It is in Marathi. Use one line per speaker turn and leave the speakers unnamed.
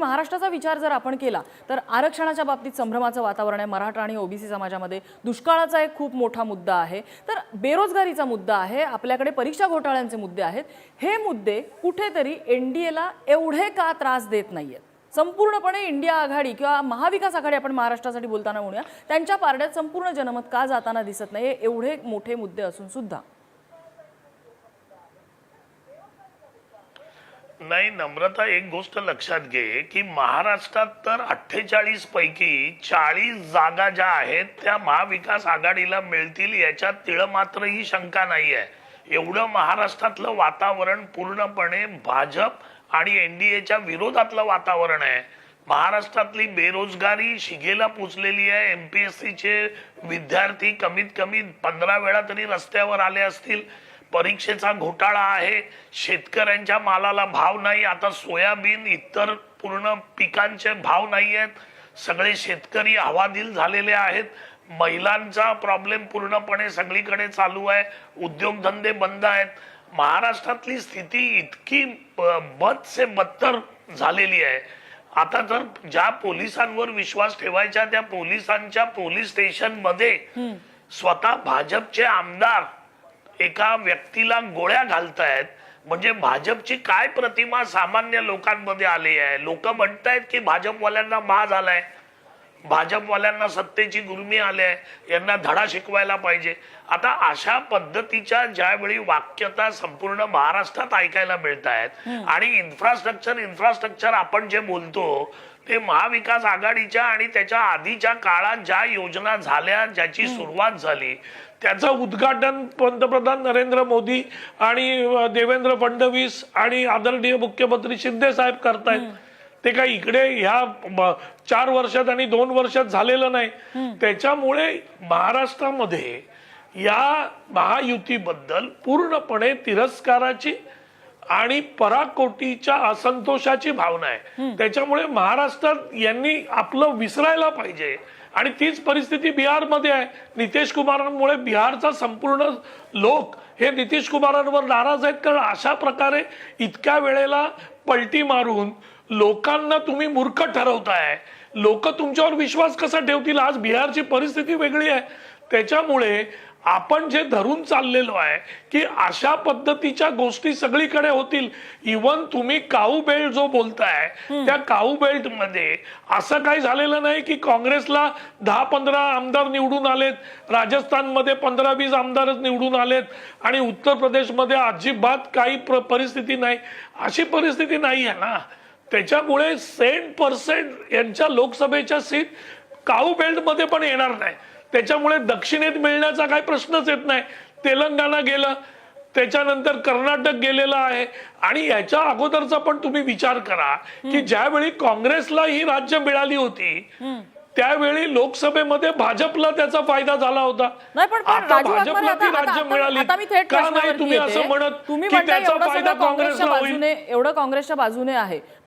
महाराष्ट्राचा विचार जर आपण केला तर आरक्षणाच्या बाबतीत संभ्रमाचं वातावरण आहे. मराठा आणि ओबीसी समाजामध्ये दुष्काळाचा एक खूप मोठा मुद्दा आहे. तर बेरोजगारीचा मुद्दा आहे आपल्याकडे परीक्षा घोटाळ्यांचे मुद्दे आहेत. हे मुद्दे कुठेतरी एन डी एला एवढे का त्रास देत नाहीयेत? संपूर्णपणे इंडिया आघाडी किंवा महाविकास आघाडी आपण महाराष्ट्रासाठी बोलताना म्हणूया त्यांच्या पारड्यात संपूर्ण जनमत का जाताना दिसत नाही एवढे मोठे मुद्दे असून सुद्धा.
नाही नम्रता एक गोष्ट लक्षात घे की महाराष्ट्रात तर अठ्ठेचाळीस पैकी चाळीस जागा ज्या आहेत त्या महाविकास आघाडीला मिळतील याच्यात तिळ मात्र ही शंका नाही आहे एवढं महाराष्ट्रातलं वातावरण पूर्णपणे भाजप आणि एनडीएच्या विरोधातलं वातावरण आहे. महाराष्ट्रातली बेरोजगारी शिगेला पोचलेली आहे. एमपीएससीचे विद्यार्थी कमीत कमी पंधरा वेळा तरी रस्त्यावर आले असतील. परीक्षेचा घोटाळा आहे. शेतकऱ्यांच्या मालाला भाव नाही. आता सोयाबीन इतर पूर्ण पिकांचे भाव नाही आहेत सगळे शेतकरी हवादिल झालेले आहेत. महिलांचा प्रॉब्लेम पूर्णपणे सगळीकडे चालू आहे. उद्योगधंदे बंद आहेत. महाराष्ट्रातली स्थिती इतकी बद से बदतर झालेली आहे. आता जर ज्या पोलिसांवर विश्वास ठेवायचा त्या पोलिसांच्या पोलीस स्टेशनमध्ये स्वतः भाजपचे आमदार एका व्यक्तीला गोळ्या घालतायत. म्हणजे भाजपची काय प्रतिमा सामान्य लोकांमध्ये आली आहे? लोक म्हणतायत की भाजपवाल्यांना मा झालाय. भाजपवाल्यांना सत्तेची गुरमी आली आहे यांना धडा शिकवायला पाहिजे. आता अशा पद्धतीच्या ज्यावेळी वाक्यता संपूर्ण महाराष्ट्रात ऐकायला मिळत आहेत आणि इन्फ्रास्ट्रक्चर इन्फ्रास्ट्रक्चर आपण जे बोलतो ते महाविकास आघाडीच्या आणि त्याच्या आधीच्या काळात ज्या योजना झाल्या ज्याची सुरुवात झाली त्याचं उद्घाटन पंतप्रधान नरेंद्र मोदी आणि देवेंद्र फडणवीस आणि आदरणीय मुख्यमंत्री शिंदे साहेब करतायत. ते काही इकडे ह्या चार वर्षात आणि दोन वर्षात झालेलं नाही. त्याच्यामुळे महाराष्ट्रामध्ये या महायुतीबद्दल पूर्णपणे तिरस्काराची आणि पराकोटीच्या असंतोषाची भावना आहे. त्याच्यामुळे महाराष्ट्रात यांनी आपलं विसरायला पाहिजे. आणि तीच परिस्थिती बिहारमध्ये आहे. नितीश कुमारांमुळे बिहारचा संपूर्ण लोक हे नितीश कुमारांवर नाराज आहेत. कारण अशा प्रकारे इतक्या वेळेला पलटी मारून लोकांना तुम्ही मूर्ख ठरवताय. लोक तुमच्यावर विश्वास कसा ठेवतील? आज बिहारची परिस्थिती वेगळी आहे. त्याच्यामुळे आपण जे धरून चाललेलो आहे की अशा पद्धतीच्या गोष्टी सगळीकडे होतील. इवन तुम्ही काऊ बेल्ट जो बोलताय त्या काऊ बेल्टमध्ये असं काही झालेलं नाही की काँग्रेसला दहा पंधरा आमदार निवडून आलेत राजस्थानमध्ये पंधरा वीस आमदारच निवडून आलेत आणि उत्तर प्रदेशमध्ये अजिबात काही प्र- परिस्थिती नाही. अशी परिस्थिती नाही आहे ना. त्याच्यामुळे सेंट पर्सेंट यांच्या लोकसभेच्या सीट काऊ बेल्टमध्ये पण येणार नाही. त्याच्यामुळे दक्षिणेत मिळण्याचा काही प्रश्नच येत नाही. तेलंगणा गेलं त्याच्यानंतर कर्नाटक गेलेलं आहे. आणि याच्या अगोदरचा पण तुम्ही विचार करा की ज्यावेळी काँग्रेसला ही राज्य मिळाली होती त्यावेळी लोकसभेमध्ये भाजपला त्याचा फायदा झाला होता. आता भाजपला ती राज्य मिळाली. का नाही? तुम्ही. असं म्हणत
तुम्ही
की त्याचा फायदा काँग्रेसला होईल.
एवढं काँग्रेसच्या बाजूने आहे.